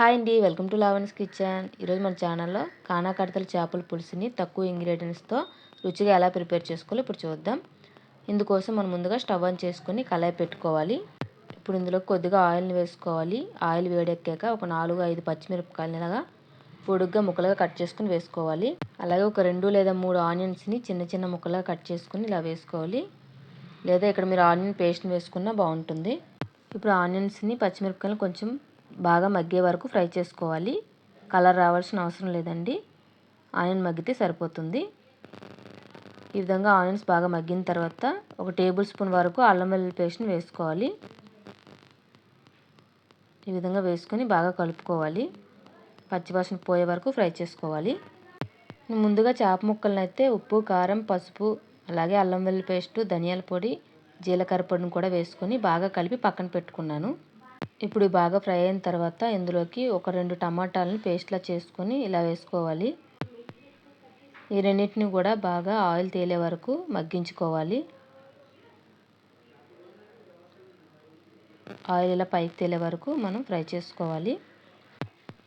Hi అండి welcome to లావణ్స్ kitchen. ఈరోజు మన ఛానల్లో కానాకడతల చేపల పులుసుని తక్కువ ఇంగ్రీడియంట్స్తో రుచిగా ఎలా ప్రిపేర్ చేసుకోవాలో ఇప్పుడు చూద్దాం. ఇందుకోసం మనం ముందుగా స్టవ్ ఆన్ చేసుకొని కళాయి పెట్టుకోవాలి. ఇప్పుడు ఇందులో కొద్దిగా ఆయిల్ని వేసుకోవాలి. ఆయిల్ వేడెక్కాక ఒక నాలుగు ఐదు పచ్చిమిరపకాయలు ఇలాగా పొడుగ్గా ముక్కలుగా కట్ చేసుకుని వేసుకోవాలి. అలాగే ఒక రెండు లేదా మూడు ఆనియన్స్ని చిన్న చిన్న ముక్కలుగా కట్ చేసుకుని ఇలా వేసుకోవాలి. లేదా ఇక్కడ మీరు ఆనియన్ పేస్ట్ని వేసుకున్నా బాగుంటుంది. ఇప్పుడు ఆనియన్స్ని పచ్చిమిరపకాయలు కొంచెం బాగా మగ్గే వరకు ఫ్రై చేసుకోవాలి. కలర్ రావాల్సిన అవసరం లేదండి. ఆనియన్ మగ్గితే సరిపోతుంది. ఈ విధంగా ఆనియన్స్ బాగా మగ్గిన తర్వాత ఒక టేబుల్ స్పూన్ వరకు అల్లం వెల్లుల్లి పేస్ట్ని వేసుకోవాలి. ఈ విధంగా వేసుకొని బాగా కలుపుకోవాలి. పచ్చివాసన పోయే వరకు ఫ్రై చేసుకోవాలి. ముందుగా చేప ముక్కలను అయితే ఉప్పు కారం పసుపు అలాగే అల్లం వెల్లుల్లి పేస్టు ధనియాల పొడి జీలకర్ర పొడిని కూడా వేసుకొని బాగా కలిపి పక్కన పెట్టుకున్నాను. ఇప్పుడు బాగా ఫ్రై అయిన తర్వాత ఇందులోకి ఒక రెండు టమాటాలను పేస్ట్లా చేసుకొని ఇలా వేసుకోవాలి. ఈ రెండింటిని కూడా బాగా ఆయిల్ తేలే వరకు మగ్గించుకోవాలి. ఆయిల్ ఇలా పైకి తేలే వరకు మనం ఫ్రై చేసుకోవాలి.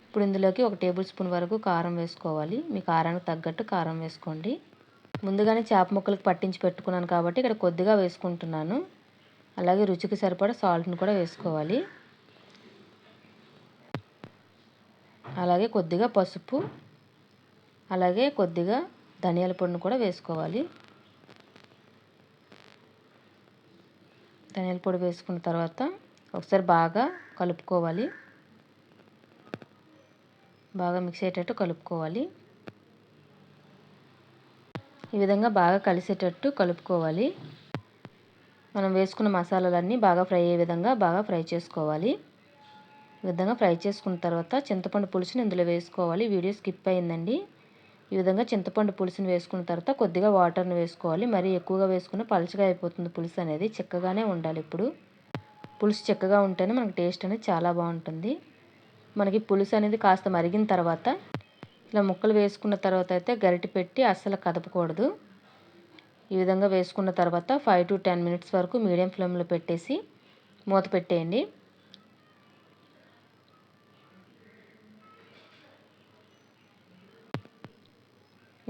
ఇప్పుడు ఇందులోకి ఒక టేబుల్ స్పూన్ వరకు కారం వేసుకోవాలి. మీ కారానికి తగ్గట్టు కారం వేసుకోండి. ముందుగానే చేప ముక్కలకు పట్టించి పెట్టుకున్నాను కాబట్టి ఇక్కడ కొద్దిగా వేసుకుంటున్నాను. అలాగే రుచికి సరిపడా సాల్ట్ని కూడా వేసుకోవాలి. అలాగే కొద్దిగా పసుపు అలాగే కొద్దిగా ధనియాల పొడిని కూడా వేసుకోవాలి. ధనియాల పొడి వేసుకున్న తర్వాత ఒకసారి బాగా కలుపుకోవాలి. బాగా మిక్స్ అయ్యేటట్టు కలుపుకోవాలి. ఈ విధంగా బాగా కలిసేటట్టు కలుపుకోవాలి. మనం వేసుకున్న మసాలాలన్నీ బాగా ఫ్రై అయ్యే విధంగా బాగా ఫ్రై చేసుకోవాలి. ఈ విధంగా ఫ్రై చేసుకున్న తర్వాత చింతపండు పులుసుని ఇందులో వేసుకోవాలి. వీడియో స్కిప్ అయిందండి. ఈ విధంగా చింతపండు పులుసుని వేసుకున్న తర్వాత కొద్దిగా వాటర్ని వేసుకోవాలి. మరీ ఎక్కువగా వేసుకున్న పలుచగా అయిపోతుంది పులుసు అనేది. చిక్కగానే ఉండాలి ఇప్పుడు. పులుసు చిక్కగా ఉంటేనే మనకి టేస్ట్ అనేది చాలా బాగుంటుంది. మనకి పులుసు అనేది కాస్త మరిగిన తర్వాత ఇలా ముక్కలు వేసుకున్న తర్వాత అయితే గరిటె పెట్టి అస్సలు కదపకూడదు. ఈ విధంగా వేసుకున్న తర్వాత ఫైవ్ టు టెన్ మినిట్స్ వరకు మీడియం ఫ్లేమ్లో పెట్టేసి మూత పెట్టేయండి.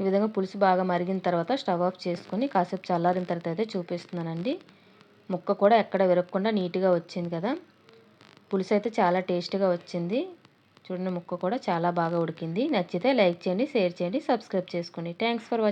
ఈ విధంగా పులుసు బాగా మరిగిన తర్వాత స్టవ్ ఆఫ్ చేసుకొని కాసేపు చల్లారిన తర్వాత అయితే చూపిస్తున్నానండి. ముక్క కూడా ఎక్కడ విరగకుండా నీట్గా వచ్చింది కదా. పులుసు అయితే చాలా టేస్ట్గా వచ్చింది. చూడండి ముక్క కూడా చాలా బాగా ఉడికింది. నచ్చితే లైక్ చేయండి షేర్ చేయండి సబ్స్క్రైబ్ చేసుకోండి. Thanks for watching